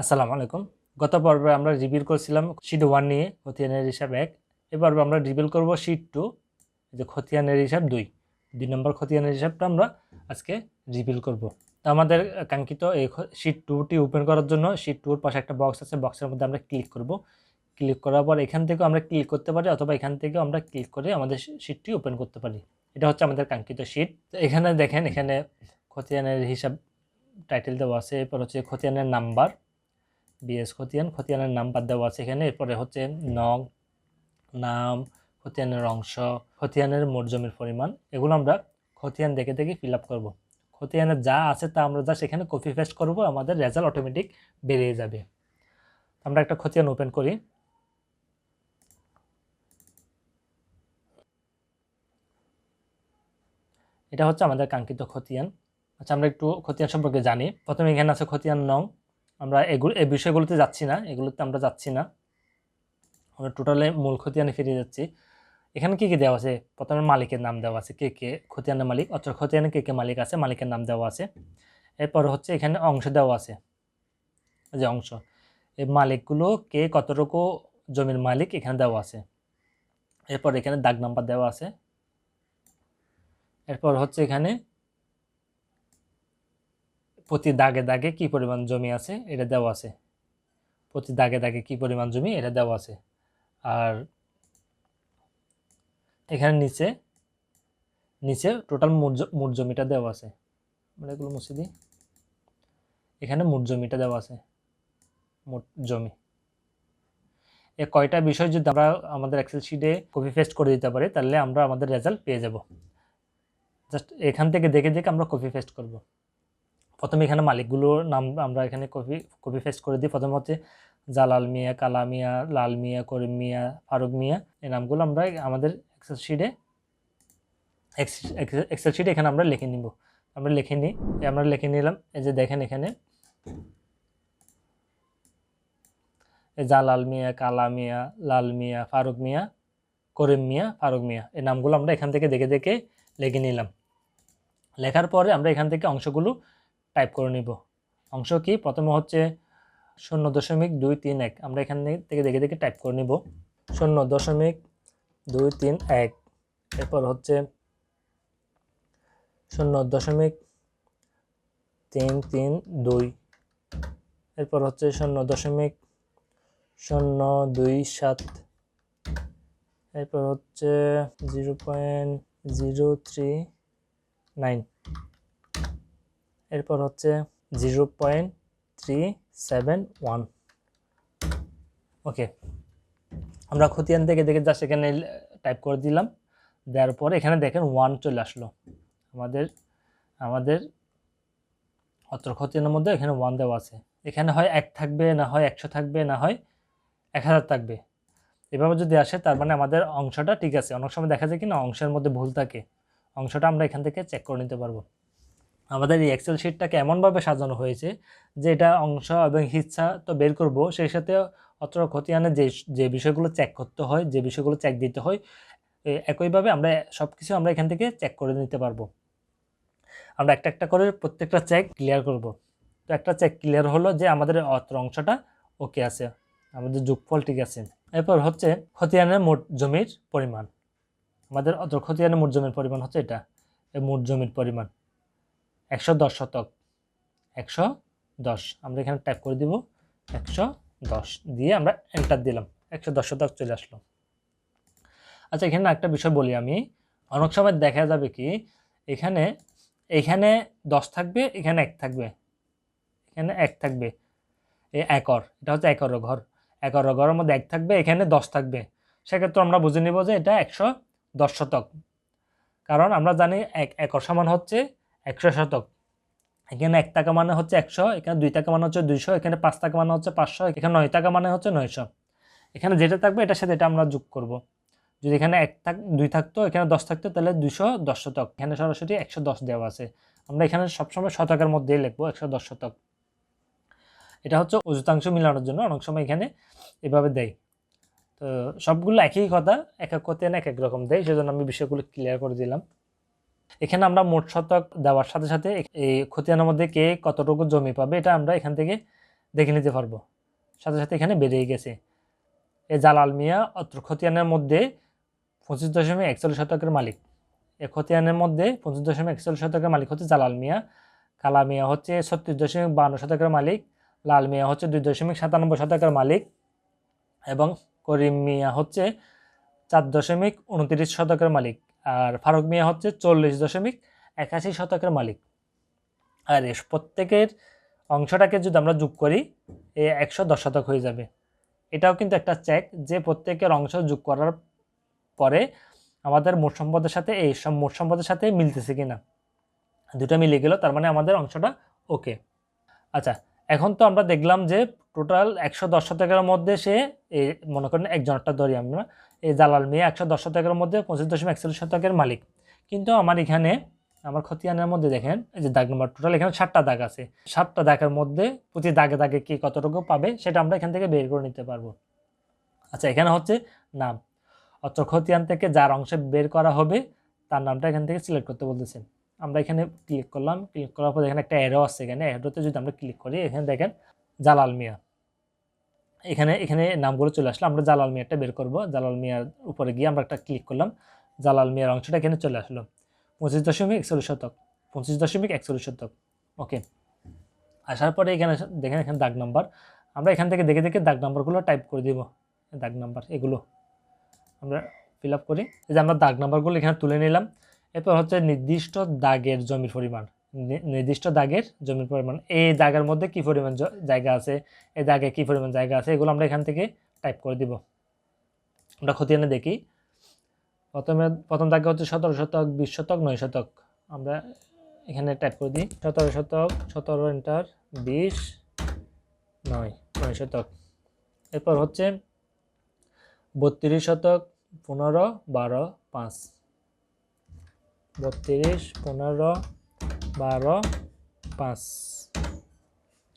আসসালামু আলাইকুম। গত পর্বে আমরা রিভিল করছিলাম শিট ওয়ান নিয়ে, খতিয়ানের হিসাব এক। এ পর্বে আমরা রিভিল করব শিট টু যে খতিয়ানের হিসাব দুই। দুই নম্বর খতিয়ানের হিসাবটা আমরা আজকে রিভিল করব। তো আমাদের কাঙ্ক্ষিত এই শিট টুটি ওপেন করার জন্য শিট টুর পাশে একটা বক্স আছে বক্সের মধ্যে আমরা ক্লিক করব। ক্লিক করার পর এখান থেকেও আমরা ক্লিক করতে পারি অথবা এখান থেকেও আমরা ক্লিক করে আমাদের শিটটি ওপেন করতে পারি। এটা হচ্ছে আমাদের কাঙ্ক্ষিত শিট এখানে দেখেন, এখানে খতিয়ানের হিসাব টাইটেল দেওয়া আছে, এরপর হচ্ছে খতিয়ানের নাম্বার বিএস খতিয়ান, খতিয়ানের নাম্বার দেওয়া আছে এখানে। এরপরে হচ্ছে নং, নাম, খতিয়ানের অংশ, খতিয়ানের মোট জমির পরিমাণ। এগুলো আমরা খতিয়ান দেখে দেখে ফিল আপ করব। খতিয়ানে যা আছে তা আমরা যা সেখানে কপি পেস্ট করব, আমাদের রেজাল্ট অটোমেটিক বেরিয়ে যাবে। আমরা একটা খতিয়ান ওপেন করি। এটা হচ্ছে আমাদের কাঙ্ক্ষিত খতিয়ান। আচ্ছা আমরা একটু খতিয়ান সম্পর্কে জানি। প্রথমে এখানে আছে খতিয়ান নং আমরা এগুলো এই বিষয়গুলোতে যাচ্ছি না, এগুলোতে আমরা যাচ্ছি না। আমরা টোটালে মূল খতিয়ানে ফিরে যাচ্ছি। এখানে কী কী দেওয়া আছে? প্রথমে মালিকের নাম দেওয়া আছে, কে কে খতিয়ানের মালিক অথবা খতিয়ানে কে কে মালিক আছে, মালিকের নাম দেওয়া আছে। এরপর হচ্ছে এখানে অংশ দেওয়া আছে যে অংশ। এই মালিকগুলো কে কতটুকু জমির মালিক এখানে দেওয়া আছে। এরপর এখানে দাগ নাম্বার দেওয়া আছে। এরপর হচ্ছে এখানে প্রতি দাগে দাগে কি পরিমাণ জমি আছে, এটা দেওয়া আছে। প্রতি দাগে দাগে কি পরিমাণ জমি, এটা দেওয়া আছে। আর এখানে নিচে নিচে টোটাল মোট জমিটা দেওয়া আছে। আমরা এগুলো মুছে দিই। এখানে মোট জমিটা দেওয়া আছে। মোট জমি। এ কয়টা বিষয় যদি আমরা আমাদের এক্সেল শিটে কপি পেস্ট করে দিতে পারি, তাহলে আমরা আমাদের রেজাল্ট পেয়ে যাব। জাস্ট এখান থেকে দেখে দেখে আমরা কপি পেস্ট করব। প্রথমে এখানে মালিকগুলোর নাম আমরা এখানে কপি কপি পেস্ট করে দিই। প্রথম হচ্ছে জালাল মিয়া, কালা মিয়া, লাল মিয়া, করিম মিয়া, ফারুক মিয়া, এই নামগুলো আমরা আমাদের এক্সেল শিটে এক্সেল শিটে এখানে আমরা লিখে নিব। আমরা লিখে নিই আমরা লিখে নিলাম, এই যে দেখেন এখানে। জালাল মিয়া, কালা মিয়া, লাল মিয়া, ফারুক মিয়া, করিম মিয়া, ফারুক মিয়া, এই নামগুলো আমরা এখান থেকে দেখে দেখে লিখে নিলাম। লেখার পরে আমরা এখান থেকে অংশগুলো টাইপ করে নিব। অংশ কি? প্রথমে হচ্ছে শূন্য দশমিক দুই তিন এক। আমরা এখান থেকে দেখে দেখে টাইপ করে নিব। শূন্য দশমিক দুই তিন এক। এরপর হচ্ছে শূন্য দশমিক তিন তিন দুই। এরপর হচ্ছে শূন্য দশমিক শূন্য দুই সাত। এরপর হচ্ছে zero point zero three nine. এরপর হচ্ছে zero point three seven one okay আমরা খতিয়ান থেকে দেখে যা সেখানে টাইপ করে দিলাম। দেওয়ার পরে এখানে দেখেন ওয়ান চলে আসলো। আমাদের আমাদের অত্র খতিয়ানের মধ্যে এখানে ওয়ান দেওয়া আছে। এখানে হয় এক থাকবে, না হয় একশো থাকবে, না হয় এক হাজার থাকবে। এভাবে যদি আসে, তার মানে আমাদের অংশটা ঠিক আছে। অনেক সময় দেখা যায় কি না, অংশের মধ্যে ভুল থাকে। অংশটা আমরা এখান থেকে চেক করে নিতে পারব। আমাদের এই এক্সেল শিটটাকে এমনভাবে সাজানো হয়েছে যে এটা অংশ এবং হিচ্ছা তো বের করব। সেই সাথে অত্র খতিয়ানে যে যে বিষয়গুলো চেক করতে হয়, যে বিষয়গুলো চেক দিতে হয় একইভাবে আমরা সব কিছু আমরা এখান থেকে চেক করে নিতে পারব। আমরা একটা একটা করে প্রত্যেকটা চেক ক্লিয়ার করব। তো একটা চেক ক্লিয়ার হলো যে আমাদের অত্র অংশটা ওকে আছে, আমাদের যোগফল ঠিক আছে। এরপর হচ্ছে খতিয়ানের মোট জমির পরিমাণ। আমাদের অত্র খতিয়ানের মোট জমির পরিমাণ হচ্ছে এটা এই মোট জমির পরিমাণ। একশো দশ শতক। একশো দশ, আমরা এখানে ট্যাপ করে দিব। একশো দশ দিয়ে আমরা এন্টার দিলাম। একশো দশ শতক চলে আসলো। আচ্ছা এখানে একটা বিষয় বলি আমি। অনেক সময় দেখা যাবে কি, এখানে এখানে দশ থাকবে, এখানে এক থাকবে। এখানে এক থাকবে। এই একর, এটা হচ্ছে একর ঘর। একর ঘরের মধ্যে এক থাকবে, এখানে দশ থাকবে। সেক্ষেত্রে আমরা বুঝে নিব যে এটা একশো দশ শতক। কারণ আমরা জানি এক, একর সমান হচ্ছে একশো শতক। এখানে এক টাকা মানে হচ্ছে একশো, এখানে দুই টাকা মানে হচ্ছে দুইশো, এখানে পাঁচ টাকা মানে হচ্ছে পাঁচশো, এখানে নয় টাকা মানে হচ্ছে নয়শো। এখানে যেটা থাকবে এটার সাথে এটা আমরা যোগ করব। যদি এখানে এক থাক, দুই থাকতো, এখানে দশ থাকতো, তাহলে দুইশো দশ শতক। এখানে সরাসরি একশো দশ দেওয়া আছে। আমরা এখানে সবসময় শতকের মধ্যেই লিখব একশো দশ শতক। এটা হচ্ছে অযুতাংশ মিলানোর জন্য, অনেক সময় এখানে এভাবে দেয়। তো সবগুলো একই কথা, এক এক করতে এক এক রকম দেয়, সেজন্য আমি বিষয়গুলো ক্লিয়ার করে দিলাম। এখানে আমরা মোট শতক দেওয়ার সাথে সাথে এই খতিয়ানের মধ্যে কে কতটুকু জমি পাবে, এটা আমরা এখান থেকে দেখে নিতে পারব। সাথে সাথে এখানে বেড়েই গেছে। এ জালাল মিয়া অত্র খতিয়ানের মধ্যে পঁচিশ দশমিক একচল্লিশ শতকের মালিক। এ খতিয়ানের মধ্যে পঁচিশ দশমিক একচল্লিশ শতকের মালিক হচ্ছে জালাল মিয়া। কালা মিয়া হচ্ছে ছত্রিশ দশমিক বান্ন শতকের মালিক। লাল মিয়া হচ্ছে দুই দশমিক সাতানব্বই শতকের মালিক। এবং করিম মিয়া হচ্ছে চার দশমিক উনত্রিশ শতকের মালিক। আর ফারুক মিয়া হচ্ছে চল্লিশ দশমিক একাশি শতকের মালিক। আর এর প্রত্যেকের অংশটাকে যদি আমরা যোগ করি, এ একশো দশ শতক হয়ে যাবে। এটাও কিন্তু একটা চেক যে প্রত্যেকের অংশ যোগ করার পরে আমাদের মোট সম্পদের সাথে, এই সব মোট সম্পদের সাথে মিলতেছে কি না দুটো মিলে গেল, তার মানে আমাদের অংশটা ওকে আচ্ছা এখন তো আমরা দেখলাম যে টোটাল একশো দশ শতকের মধ্যে সে মনে করেন একজনটা ধরি আমরা এই জালাল মিয়া একশো দশ শতকের মধ্যে পঁচিশ দশমিক একচল্লিশ শতকের মালিক। কিন্তু আমার এখানে, আমার খতিয়ানের মধ্যে দেখেন, এই যে দাগ নম্বর টোটাল এখানে সাতটা দাগ আছে। সাতটা দাগের মধ্যে প্রতি দাগে দাগে কি কতটুকু পাবে সেটা আমরা এখান থেকে বের করে নিতে পারব। আচ্ছা এখানে হচ্ছে নাম। অর্থ খতিয়ান থেকে যার অংশে বের করা হবে, তার নামটা এখান থেকে সিলেক্ট করতে বলতেছে আমরা এখানে ক্লিক করলাম ক্লিক করার পর এখানে একটা অ্যারো আছে এখানে। অ্যারোতে যদি আমরা ক্লিক করি, এখানে দেখেন, জালাল মিয়া। এখানে এখানে নামগুলো চলে আসলো। আমরা জালাল মিয়াটা বের করব। জালাল মিয়ার উপরে গিয়ে আমরা একটা ক্লিক করলাম। জালাল মিয়ার অংশটা এখানে চলে আসলো। পঁচিশ দশমিক একচল্লিশ শতক। পঁচিশ দশমিক একচল্লিশ শতক। ওকে। আসার পরে এখানে দেখেন এখানে দাগ নাম্বার। আমরা এখান থেকে দেখে দেখে দাগ নাম্বারগুলো টাইপ করে দিব। দাগ নাম্বার, এগুলো। আমরা ফিল আপ করি। এই যে আমরা দাগ নাম্বারগুলো এখানে তুলে নিলাম। এরপর হচ্ছে নির্দিষ্ট দাগের জমির পরিমাণ। নির্দিষ্ট দাগের জমির পরিমাণ। এই দাগের মধ্যে কি পরিমাণ জায়গা আছে, এই দাগে কি পরিমাণ জায়গা আছে, এগুলো আমরা এখান থেকে টাইপ করে দিব। আমরা খতিয়ানে দেখি। প্রথমে, প্রথম দাগে হচ্ছে সতেরো শতক, বিশ শতক, নয় শতক। আমরা এখানে টাইপ করে দিই। সতেরো শতক, সতেরো এন্টার বিশ, নয় নয় শতক। এরপর হচ্ছে বত্রিশ শতক, পনেরো, বারো, পাঁচ। বত্রিশ, পনেরো বারো, পাঁচ।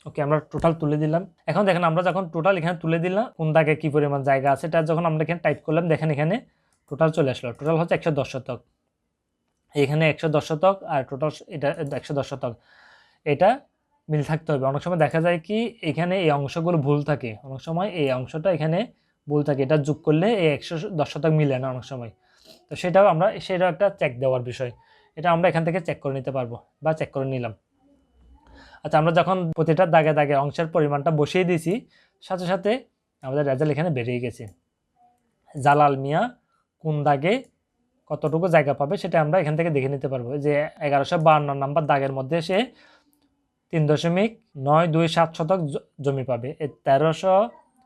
ওকে, আমরা টোটাল তুলে দিলাম। এখন দেখেন, আমরা যখন টোটাল এখানে তুলে দিলাম, কোন দাগে কী পরিমাণ জায়গা আছে, এটা যখন আমরা এখানে টাইপ করলাম, দেখেন এখানে টোটাল চলে আসলো। টোটাল হচ্ছে একশো দশ শতক। এখানে একশো দশ শতক আর টোটাল এটা একশো দশ শতক। এটা মিল থাকতে হবে। অনেক সময় দেখা যায় কি, এখানে এই অংশগুলো ভুল থাকে। অনেক সময় এই অংশটা এখানে ভুল থাকে। এটা যোগ করলে এই একশো দশ শতক মিলে না অনেক সময়। তো সেটাও আমরা, সেটাও একটা চেক দেওয়ার বিষয়। এটা আমরা এখান থেকে চেক করে নিতে পারব বা চেক করে নিলাম। আচ্ছা আমরা যখন প্রতিটা দাগে দাগে অংশের পরিমাণটা বসিয়ে দিয়েছি, সাথে সাথে আমাদের রেজাল্ট এখানে বেরিয়ে গেছে। জালাল মিয়া কোন দাগে কতটুকু জায়গা পাবে সেটা আমরা এখান থেকে দেখে নিতে পারব। যে এগারোশো বাহান্ন নাম্বার দাগের মধ্যে সে তিন দশমিক নয় দুই সাত শতক জমি পাবে। এ তেরোশো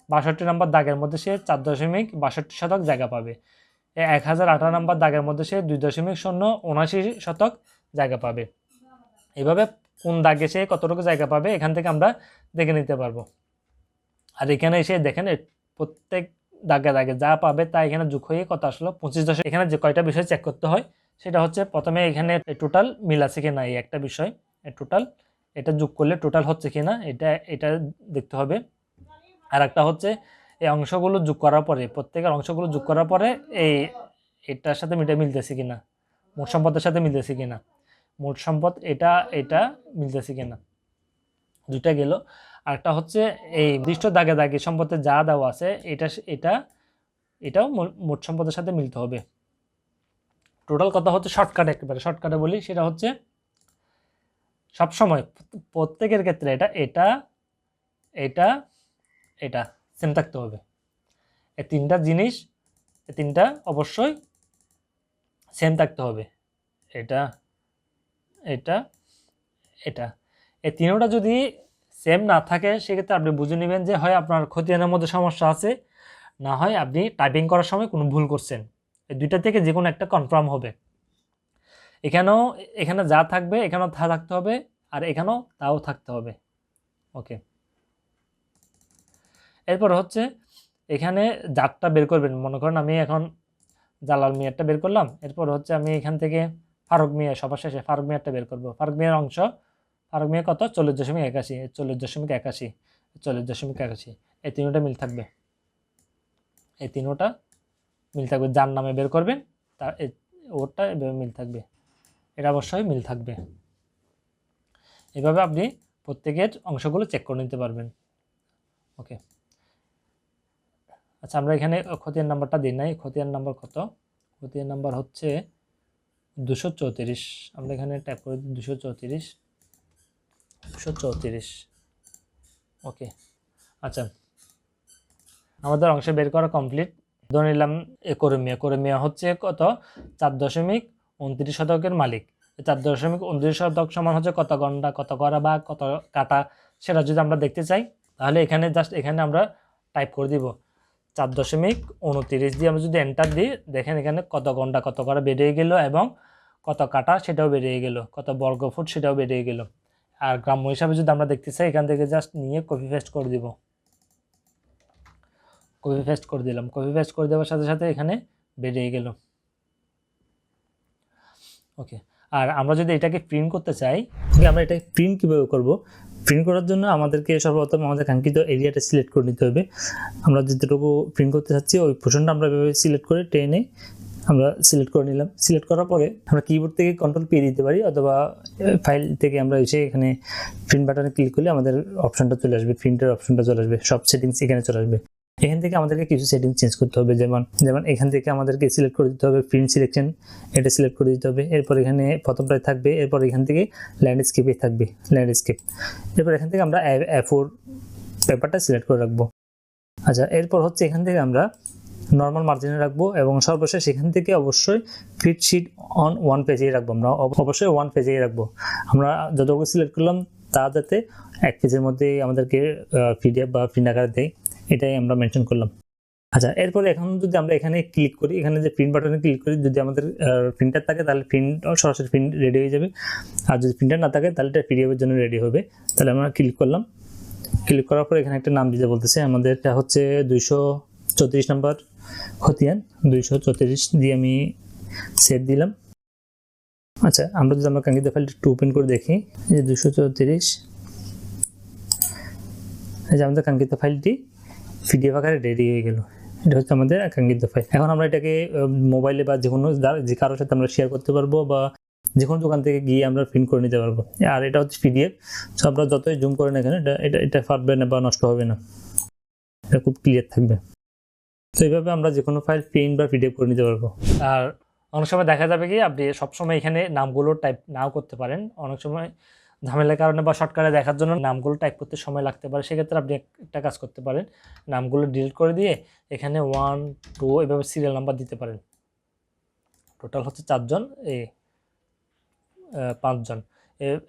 বাষট্টি নম্বর দাগের মধ্যে সে চার দশমিক বাষট্টি শতক জায়গা পাবে। এক হাজার আঠারো নম্বর দাগের মধ্যে সে দুই দশমিক শূন্য উনআশি শতক জায়গা পাবে। এভাবে কোন দাগে সে কতটুকু জায়গা পাবে এখান থেকে আমরা দেখে নিতে পারব। আর এখানে এসে দেখেন প্রত্যেক দাগে দাগে যা পাবে তা এখানে যোগ হয়ে কত আসলো? পঁচিশ দশমিক এখানে যে কয়টা বিষয় চেক করতে হয়, সেটা হচ্ছে প্রথমে এখানে টোটাল মিল আছে কি না, এই একটা বিষয় টোটাল এটা যোগ করলে টোটাল হচ্ছে কি না, এটা এটা দেখতে হবে। আর একটা হচ্ছে এই অংশগুলো যোগ করার পরে, প্রত্যেকের অংশগুলো যোগ করার পরে এই এটার সাথে মিটা মিলতেছে কিনা? মোট সম্পদের সাথে মিলতেছে কিনা? মোট সম্পদ এটা এটা মিলতেছে কিনা? দুইটা গেল। আরেকটা হচ্ছে এই নির্দিষ্ট দাগে দাগে সম্পদে যা দেওয়া আছে, এটা এটা, এটাও মোট সম্পদের সাথে মিলতে হবে। টোটাল কথা হচ্ছে শর্টকাটে একেবারে। শর্টকাটে বলি, সেটা হচ্ছে সবসময় প্রত- প্রত্যেকের ক্ষেত্রে এটা এটা এটা এটা সেম থাকতে হবে। এই তিনটা জিনিস, এই তিনটা অবশ্যই সেম থাকতে হবে। এটা এটা এটা। এই তিনোটা যদি সেম না থাকে, সেক্ষেত্রে আপনি বুঝে নেবেন যে, হয় আপনার খতিয়ানের মধ্যে সমস্যা আছে, না হয় আপনি টাইপিং করার সময় কোনো ভুল করছেন। এই দুইটা থেকে যে কোনো একটা কনফার্ম হবে। এখানেও, এখানে যা থাকবে, এখানেও তা থাকতে হবে, আর এখানেও তাও থাকতে হবে। ওকে এরপর হচ্ছে এখানে জাতটা বের করবেন। মনে করেন আমি এখন জালাল মিয়ারটা বের করলাম। এরপর হচ্ছে আমি এখান থেকে ফারুক মিয়া, সবার শেষে ফারুক মিয়ারটা বের করব। ফারুক মিয়ার অংশ, ফারুক মিয়া কত? চল্লিশ দশমিক একাশি, চল্লিশ দশমিক একাশি, চল্লিশ দশমিক একাশি। এই তিনোটা মিল থাকবে। এই তিনোটা মিল থাকবে। যার নামে বের করবেন, তার ওরটা এভাবে মিল থাকবে। এটা অবশ্যই মিল থাকবে। এভাবে আপনি প্রত্যেকের অংশগুলো চেক করে নিতে পারবেন। ওকে আচ্ছা আমরা এখানে খতিয়ান নাম্বারটা দিই নাই। খতিয়ান নাম্বার কত? খতিয়ান নাম্বার হচ্ছে দুশো চৌত্রিশ। আমরা এখানে ট্যাপ করে দিই দুশো চৌত্রিশ। দুশো চৌত্রিশ। ওকে আচ্ছা। আমাদের অংশ বের করা কমপ্লিট ধরে নিলাম একরমিয়া। একরমিয়া হচ্ছে কত? চার দশমিক উনত্রিশ শতকের মালিক। চার দশমিক উনত্রিশ শতক সমান হচ্ছে কত গন্ডা কত করা বা কত কাটা, সেটা যদি আমরা দেখতে চাই, তাহলে এখানে জাস্ট এখানে আমরা টাইপ করে দিব। চার দশমিক উনত্রিশ দিয়ে আমরা যদি এন্টার দিই, দেখেন এখানে কত ঘণ্টা কত করা বেরিয়ে গেল এবং কত কাটা সেটাও বেরিয়ে গেল, কত বর্গ ফুট সেটাও বেরিয়ে গেল। আর গ্রাম্য হিসাবে যদি আমরা দেখতে চাই, এখান থেকে জাস্ট নিয়ে কপি পেস্ট করে দিব। কপি পেস্ট করে দিলাম। কপি পেস্ট করে দেওয়ার সাথে সাথে এখানে বেরিয়ে গেল। ওকে আর আমরা যদি এটাকে প্রিন্ট করতে চাই, আমরা এটাকে প্রিন্ট কীভাবে করব? প্রিন্ট করার জন্য আমাদেরকে সর্বপ্রথম আমাদের কাঙ্ক্ষিত এরিয়াটা সিলেক্ট করে নিতে হবে। আমরা যেটুকু প্রিন্ট করতে চাচ্ছি, ওই পোর্শনটা আমরা এভাবে সিলেক্ট করে টেনে আমরা সিলেক্ট করে নিলাম। সিলেক্ট করার পরে আমরা কিবোর্ড থেকে কন্ট্রোল পেয়ে দিতে পারি অথবা ফাইল থেকে আমরা এসে এখানে প্রিন্ট বাটনে ক্লিক করলে আমাদের অপশানটা চলে আসবে প্রিন্টের অপশানটা চলে আসবে, সব সেটিংস এখানে চলে আসবে। এখান থেকে আমাদেরকে কিছু সেটিং চেঞ্জ করতে হবে, যেমন যেমন এখান থেকে আমাদেরকে সিলেক্ট করে দিতে হবে প্রিন্ট সিলেকশন এটা সিলেক্ট করে দিতে হবে। এরপর এখানে প্রথমটায় থাকবে, এরপর এখান থেকে ল্যান্ডস্কেপে থাকবে ল্যান্ডস্কেপ এরপর এখান থেকে আমরা ফোর পেপারটা সিলেক্ট করে রাখব। আচ্ছা এরপর হচ্ছে এখান থেকে আমরা নর্মাল মার্জিনে রাখব এবং সর্বশেষ এখান থেকে অবশ্যই ফিট শিট অন ওয়ান পেজেই রাখব আমরা। অবশ্যই ওয়ান পেজেই রাখব। আমরা যতটুকু সিলেক্ট করলাম, তা যাতে এক পেজের মধ্যে আমাদেরকে পিডিএফ বা প্রিন্ট আকারে দেয়। এটাই আমরা মেনশন করলাম। আচ্ছা এরপরে এখন যদি আমরা এখানে ক্লিক করি, এখানে যে প্রিন্ট বাটনে ক্লিক করি, যদি আমাদের প্রিন্টার থাকে, তাহলে প্রিন্ট সরাসরি প্রিন্ট রেডি হয়ে যাবে। আর যদি প্রিন্টার না থাকে, তাহলে এটা পিডিএফের জন্য রেডি হবে। তাহলে আমরা ক্লিক করলাম। ক্লিক করার পর এখানে একটা নাম দিতে বলতেছে। আমাদের এটা হচ্ছে দুইশো চৌত্রিশ নম্বর খতিয়ান। দুইশো চৌত্রিশ দিয়ে আমি সেট দিলাম। আচ্ছা আমরা যদি আমরা কাঙ্ক্ষিত ফাইলটা একটু ওপেন করে দেখি। এই যে দুশো চৌত্রিশ। এই যে আমাদের কাঙ্ক্ষিত ফাইলটি পিডিএফ আকারে রেডি হয়ে গেল। এটা হচ্ছে আমাদের কাঙ্ক্ষিত ফাইল এখন আমরা এটাকে মোবাইলে বা যে কোনো যা- কারোর সাথে আমরা শেয়ার করতে পারব বা যে কোনো দোকান থেকে গিয়ে আমরা প্রিন্ট করে নিতে পারব। আর এটা হচ্ছে পিডিএফ সো আমরা যতই জুম করেন এখানে এটা এটা এটা ফাটবে না বা নষ্ট হবে না। এটা খুব ক্লিয়ার থাকবে। তো এইভাবে আমরা যে কোনো ফাইল প্রিন্ট বা পিডিএফ করে নিতে পারব। আর অনেক সময় দেখা যাবে কি, আপনি সবসময় এখানে নামগুলো টাইপ নাও করতে পারেন। অনেক সময় ঝামেলার কারণে বা শর্টকাটে দেখার জন্য নামগুলো টাইপ করতে সময় লাগতে পারে, সেক্ষেত্রে আপনি একটা কাজ করতে পারেন। নামগুলো ডিলিট করে দিয়ে এখানে ওয়ান টু এভাবে সিরিয়াল নাম্বার দিতে পারেন। টোটাল হচ্ছে চারজন এই পাঁচজন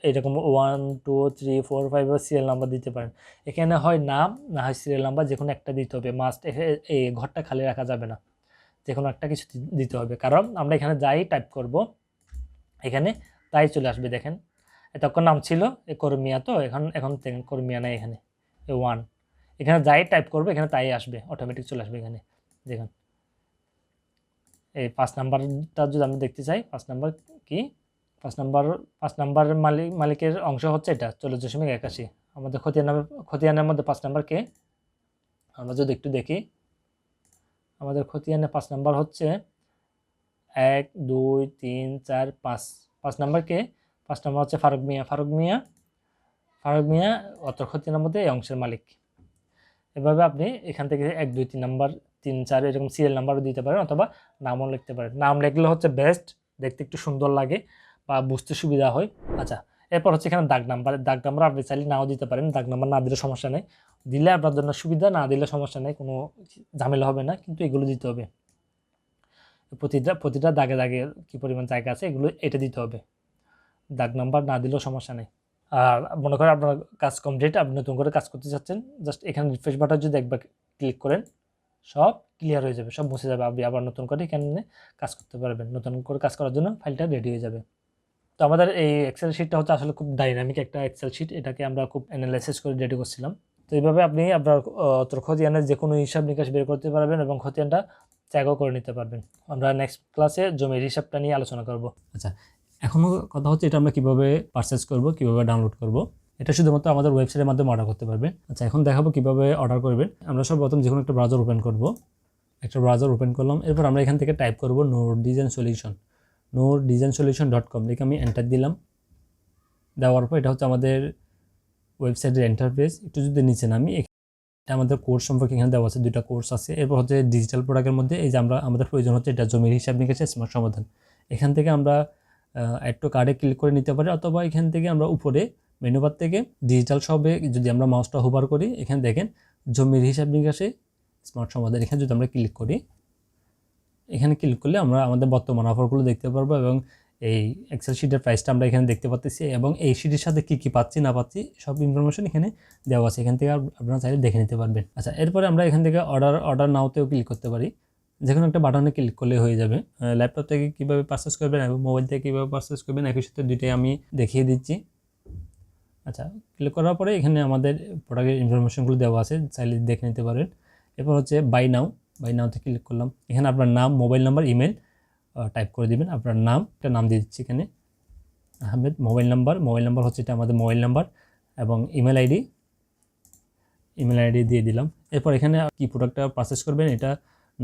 এরকম one two three four five serial number দিতে পারেন। এখানে হয় নাম, না হয় সিরিয়াল নাম্বার যে কোনো একটা দিতে হবে। মাস্ট এই ঘরটা খালি রাখা যাবে না। যে কোনো একটা কিছু দিতে হবে। কারণ আমরা এখানে যাই টাইপ করব, এখানে তাই চলে আসবে, দেখেন। এতক্ষণ নাম ছিল এ কর্মিয়া তো, এখন এখন কর্মিয়া নাই এখানে, এ ওয়ান এখানে যাই টাইপ করবে, এখানে তাই আসবে অটোমেটিক চলে আসবে এখানে, দেখুন। এই পাঁচ নাম্বারটা যদি আমি দেখতে চাই, পাঁচ নাম্বার কি? পাঁচ নাম্বার পাঁচ নাম্বার মালিক মালিকের অংশ হচ্ছে এটা, চল্লিশ দশমিক একাশি। আমাদের খতিয়ান নামের খতিয়ানের মধ্যে পাঁচ নাম্বার কে? আমরা যদি একটু দেখি, আমাদের খতিয়ানে পাঁচ নাম্বার হচ্ছে এক, দুই, তিন, চার, পাঁচ। পাঁচ নাম্বার কে? পাঁচ নাম্বার হচ্ছে ফারুক মিয়া। ফারুক মিয়া ফারুক মিয়া অত খতিয়ানের মধ্যে এই অংশের মালিক। এভাবে আপনি এখান থেকে এক, দুই, তিন নাম্বার, তিন, চার এরকম সিরিয়াল নাম্বারও দিতে পারেন অথবা নামও লিখতে পারেন। নাম লিখলে হচ্ছে বেস্ট দেখতে একটু সুন্দর লাগে বা বুঝতে সুবিধা হয়। আচ্ছা এরপর হচ্ছে এখানে দাগ নাম্বার দাগ নাম্বার আপনি চাইলে নাও দিতে পারেন। দাগ নাম্বার না দিলে সমস্যা নেই। দিলে আপনার জন্য সুবিধা, না দিলে সমস্যা নেই। কোনো ঝামেলা হবে না, কিন্তু এগুলো দিতে হবে। প্রতিটা প্রতিটা দাগে দাগে কী পরিমাণ জায়গা আছে, এগুলো এটা দিতে হবে। দাগ নাম্বার না দিলেও সমস্যা নেই। আর মনে করেন আপনার কাজ কমপ্লিট আপনি নতুন করে কাজ করতে চাচ্ছেন জাস্ট এখানে রিফ্রেশ বাটন যদি একবার ক্লিক করেন সব ক্লিয়ার হয়ে যাবে সব মুছে যাবে। আপনি আবার নতুন করে এখানে কাজ করতে পারবেন। নতুন করে কাজ করার জন্য ফাইলটা রেডি হয়ে যাবে। তো আমাদের এই এক্সেল শিটটা হচ্ছে আসলে খুব ডাইনামিক একটা এক্সেল শিট এটাকে আমরা খুব অ্যানালাইসিস করে রেডি করছিলাম। তো এইভাবে আপনি আপনার আহ, তোর খতিয়ানের যে কোনো হিসাব নিকাশ বের করতে পারবেন এবং খতিয়ানটা ত্যাগও করে নিতে পারবেন। আমরা নেক্সট ক্লাসে জমির হিসাবটা নিয়ে আলোচনা করব। আচ্ছা এখনও কথা হচ্ছে এটা আমরা কীভাবে পারচেস করব, কীভাবে ডাউনলোড করব, এটা শুধুমাত্র আমাদের ওয়েবসাইটের মাধ্যমে অর্ডার করতে পারবেন। আচ্ছা এখন দেখাবো কীভাবে অর্ডার করবেন। আমরা সব সর্বপ্রথম যে কোনো একটা ব্রাউজার ওপেন করব। একটা ব্রাউজার ওপেন করলাম, এরপর আমরা এখান থেকে টাইপ করব Noor design solution Noor design solution dot com লিখে আমি এন্টার দিলাম। দেওয়ার পর এটা হচ্ছে আমাদের ওয়েবসাইটের এন্টারফেস একটু যদি নিচে নামি এটা আমাদের কোর্স সম্পর্কে এখানে দেওয়া আছে, দুইটা কোর্স আছে। এরপর হচ্ছে ডিজিটাল প্রোডাক্টের মধ্যে এই যে আমরা, আমাদের প্রয়োজন হচ্ছে এটা জমির হিসাব নিকেছে স্মার্ট সমাধান। এখান থেকে আমরা একটু কার্ডে ক্লিক করে নিতে পারি, অথবা এখান থেকে আমরা উপরে মেনুবার থেকে ডিজিটাল সবে যদি আমরা মাউসটা হোভার করি, এখানে দেখেন জমির হিসাব নিকাশে স্মার্ট সমাধান, এখানে যদি আমরা ক্লিক করি, এখানে ক্লিক করলে আমরা আমাদের বর্তমান অফারগুলো দেখতে পারব এবং এই এক্সেল শিটের প্রাইসটা আমরা এখানে দেখতে পাচ্ছি এবং এই শিটের সাথে কী কী পাচ্ছি, না পাচ্ছি, সব ইনফরমেশন এখানে দেওয়া আছে। এখান থেকে আপ- আপনারা চাইলে দেখে নিতে পারবেন। আচ্ছা এরপরে আমরা এখান থেকে অর্ডার অর্ডার নাওতেও ক্লিক করতে পারি। যে কোনো একটা বাটনে ক্লিক করলে হয়ে যাবে। ল্যাপটপ থেকে কীভাবে পারচেস করবেন এবং মোবাইল থেকে কীভাবে পারচেস করবেন, একই সাথে দুইটাই আমি দেখিয়ে দিচ্ছি। আচ্ছা ক্লিক করার পরে এখানে আমাদের প্রোডাক্টের ইনফরমেশনগুলো দেওয়া আছে, চাইলে দেখে নিতে পারেন। এরপর হচ্ছে বাই নাও বাই নাওতে ক্লিক করলাম। এখানে আপনার নাম মোবাইল নাম্বার ইমেল টাইপ করে দিবেন। আপনার নাম, একটা নাম দিয়ে দিচ্ছি এখানে। Ahmed mobile number mobile number হচ্ছে এটা আমাদের মোবাইল নাম্বার এবং ইমেল আইডি ইমেল আইডি দিয়ে দিলাম। এরপর এখানে কি প্রোডাক্টটা পারচেস করবেন, এটা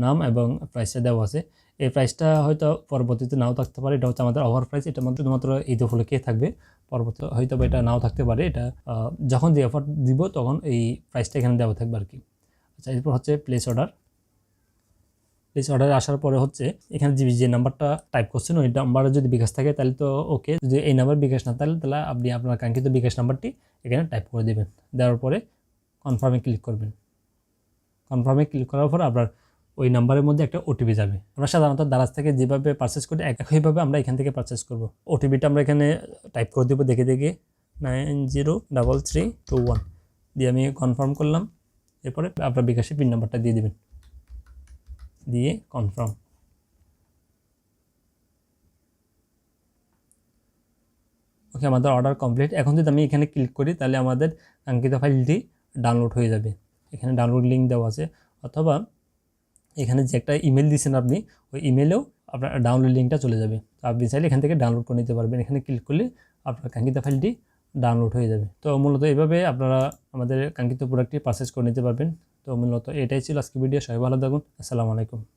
নাম এবং প্রাইসটা দেওয়া আছে। এই প্রাইসটা হয়তো পরবর্তীতে নাও থাকতে পারে। এটা হচ্ছে আমাদের ওভার প্রাইস এটা মাত্র শুধুমাত্র ঈদ উপলক্ষে থাকবে। পরবর্তী হয়তো বা এটা নাও থাকতে পারে। এটা যখন যে অফার দিব, তখন এই প্রাইসটা এখানে দেওয়া থাকবে আর কি আচ্ছা এরপর হচ্ছে প্লেস অর্ডার প্লেস অর্ডারে আসার পরে হচ্ছে এখানে যে যে নাম্বারটা টাইপ করছেন, ওই নাম্বারে যদি বিকাশ থাকে, তাহলে তো ওকে যদি এই নাম্বার বিকাশ না, তাহলে তাহলে আপনি আপনার কাঙ্ক্ষিত বিকাশ নাম্বারটি এখানে টাইপ করে দেবেন। দেওয়ার পরে কনফার্মে ক্লিক করবেন। কনফার্মে ক্লিক করার পর আপনার ওই নাম্বারের মধ্যে একটা ওটিপি যাবে। আমরা সাধারণত দারাজ থেকে যেভাবে পারচেস করি একইভাবে আমরা এখান থেকে পারচেস করব। ওটিপিটা আমরা এখানে টাইপ করে দেবো দেখে দেখে। Nine zero double three two one দিয়ে আমি কনফার্ম করলাম। এরপরে আপনার বিকাশে পিন নাম্বারটা দিয়ে দেবেন। দিয়ে কনফার্ম ওকে আমাদের অর্ডার কমপ্লিট এখন যদি আমি এখানে ক্লিক করি, তাহলে আমাদের কাঙ্ক্ষিত ফাইলটি ডাউনলোড হয়ে যাবে। এখানে ডাউনলোড লিঙ্ক দেওয়া আছে। অথবা এখানে যে একটা ইমেল দিয়েছেন আপনি, ওই ইমেলেও আপনার ডাউনলোড লিঙ্কটা চলে যাবে। তো আপনি চাইলে এখান থেকে ডাউনলোড করে নিতে পারবেন। এখানে ক্লিক করলে আপনার কাঙ্ক্ষিত ফাইলটি ডাউনলোড হয়ে যাবে। তো মূলত এইভাবে আপনারা আমাদের কাঙ্ক্ষিত প্রোডাক্টটি পারচেস করে নিতে পারবেন। তো মূলত এটাই ছিল আজকে ভিডিও সবাই ভালো থাকুন। আসসালামু আলাইকুম।